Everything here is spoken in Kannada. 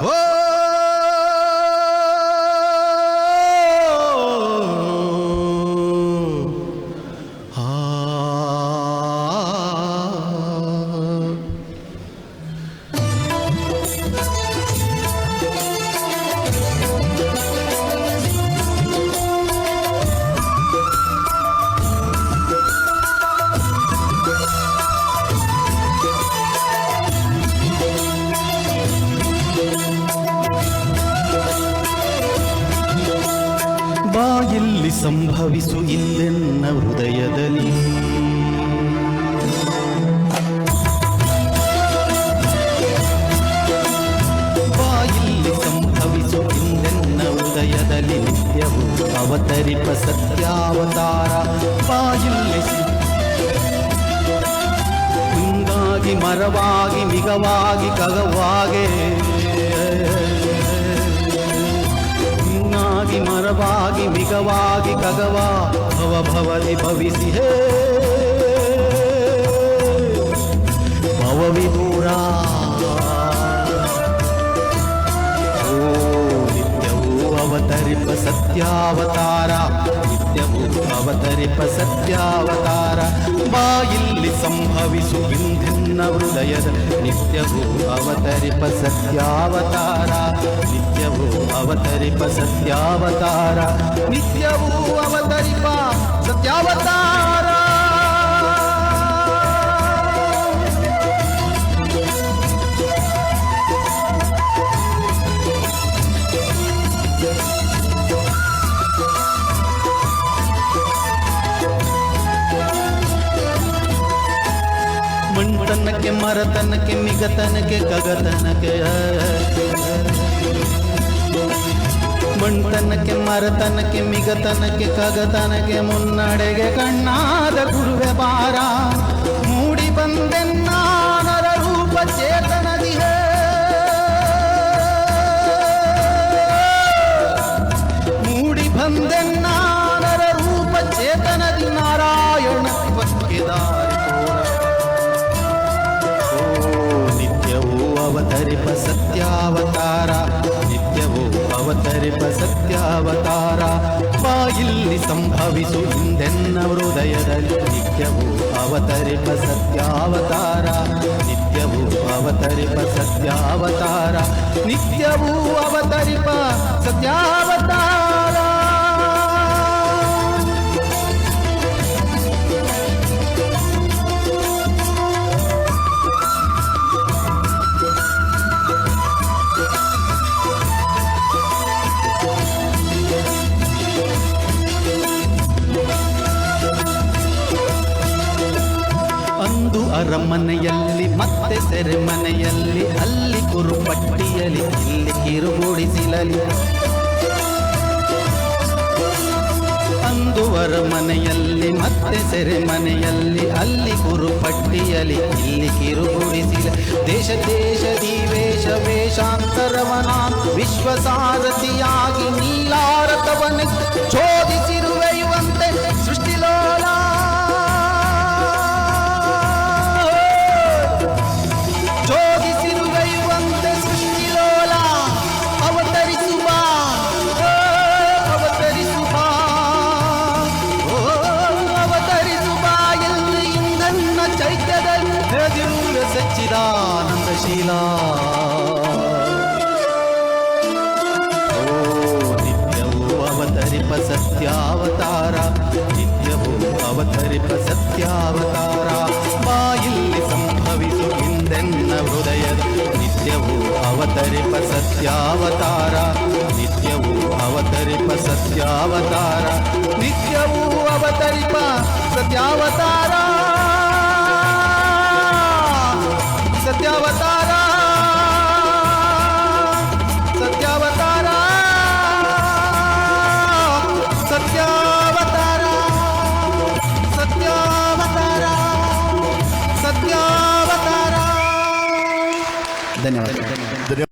Whoa! ಸಂಭವಿಸು ಇಲ್ಲೆನ್ನ ಹೃದಯದಲ್ಲಿ. ಬಾಯಿಲ್ಲಿ ಸಂಭವಿಸು ಇಲ್ಲೆನ್ನ ಹೃದಯದಲ್ಲಿ ನಿತ್ಯವು ಅವತರಿಪ ಸತ್ಯಾವತಾರ. ಬಾಯಿಲ್ಲಿ ಹಿಂಗಾಗಿ ಮರವಾಗಿ, ಮಿಗವಾಗಿ, ಕಗವಾಗೆ. ಹಿಂಗಾಗಿ ಮರವಾಗಿ ಮಿಗವಾಗಿ ಕಗವ ಭವ ಭವನೆ ಭವಿಸಿ ಹೇ. ಭವವಿದೂರ ಓ ನಿತ್ಯವೂ ಅವತರಿಪ ಸತ್ಯಾವತಾರ. ಅವತರಿಪ ಸತ್ಯಾವತಾರ ಬಾಯಿಲ್ಲಿ ಸಂಭವಿಸು ಇಂದಿನ್ನ ಹೃದಯದ ನಿತ್ಯವೂ ಅವತರಿಪ ಸತ್ಯಾವತಾರ ನಿತ್ಯವೂ ಅವತರಿಪ ಸತ್ಯಾವತಾರ ನಿತ್ಯವೂ ಅವತರಿಪ ಸತ್ಯಾವತಾರ ಮಣ್ತನಕ್ಕೆ ಮರತನಕ್ಕೆ ಮಿಗತನಕ್ಕೆ ಕಗತನಕ್ಕೆ ಮಣ್ತನಕ್ಕೆ ಮರತನಕ್ಕೆ ಮಿಗತನಕ್ಕೆ ಕಗತನಕ್ಕೆ ಮುನ್ನಡೆಗೆ ಕಣ್ಣಾದ ಗುರುವೆ ಬಾರ ಮೂಡಿ ಬಂದೆನ್ನಾನರ ರೂಪ ಚೇತನದಿಹೇ ಮೂಡಿ ಬಂದೆನ್ನಾನರ ಅವತರಿಪ ಸತ್ಯಾವತಾರ. ನಿತ್ಯವೂ ಅವತರಿಪ ಸತ್ಯಾವತಾರ. ಬಾಯಿಲ್ಲಿ ಸಂಭವಿಸು ಹಿಂದೆನ್ನ ಹೃದಯದಲ್ಲಿ ನಿತ್ಯವೂ ಅವತರಿಪ ಸತ್ಯಾವತಾರ. ನಿತ್ಯವೂ ಅವತರಿಪ ಸತ್ಯಾವತಾರ. ನಿತ್ಯವೂ ಅವತರಿಪ ಸತ್ಯಾವತಾರ ಅರಮನೆಯಲ್ಲಿ, ಮತ್ತೆ ಸೆರೆಮನೆಯಲ್ಲಿ, ಅಲ್ಲಿ ಕುರುಪಟ್ಟಿಯಲಿ ಇಲ್ಲಿ ಕಿರುಗೂಡಿಸಿಲಲಿ ಅಂದು ಅರಮನೆಯಲ್ಲಿ, ಮತ್ತೆ ಸೆರೆಮನೆಯಲ್ಲಿ, ಅಲ್ಲಿ ಕುರುಪಟ್ಟಿಯಲಿ ಇಲ್ಲಿ ಕಿರುಗೂಡಿಸಿಲ ದೇಶ ದೇಶ, ದಿವೇಶ, ವೇಷಾಂತರವನ, ವಿಶ್ವಸಾರಥಿಯಾಗಿ ನೀಲಾರತವನ ಚೋದಿಸಿರುವೆಯುವಂತೆ ಸಚ್ಚಿದಾನಂದಶೀಲ. ಓ ಅವತರಿಪ ಸತ್ಯಾವತಾರ, ನಿತ್ಯವೂ ಅವತರಿಪ ಸತ್ಯಾವತಾರ. ಬಾಯಿಲ್ಲಿ ಸಂಭವಿಸು ಹಿಂದೆನ್ನ ಹೃದಯದ, ನಿತ್ಯವೂ ಅವತರಿಪ ಸತ್ಯಾವತಾರ, ನಿತ್ಯವೂ ಅವತರಿಪ ಸತ್ಯಾವತಾರ. ನಿತ್ಯವೂ ಅವತರಿಪ ಸತ್ಯಾವತಾರ. Daniel. Daniela. Daniela.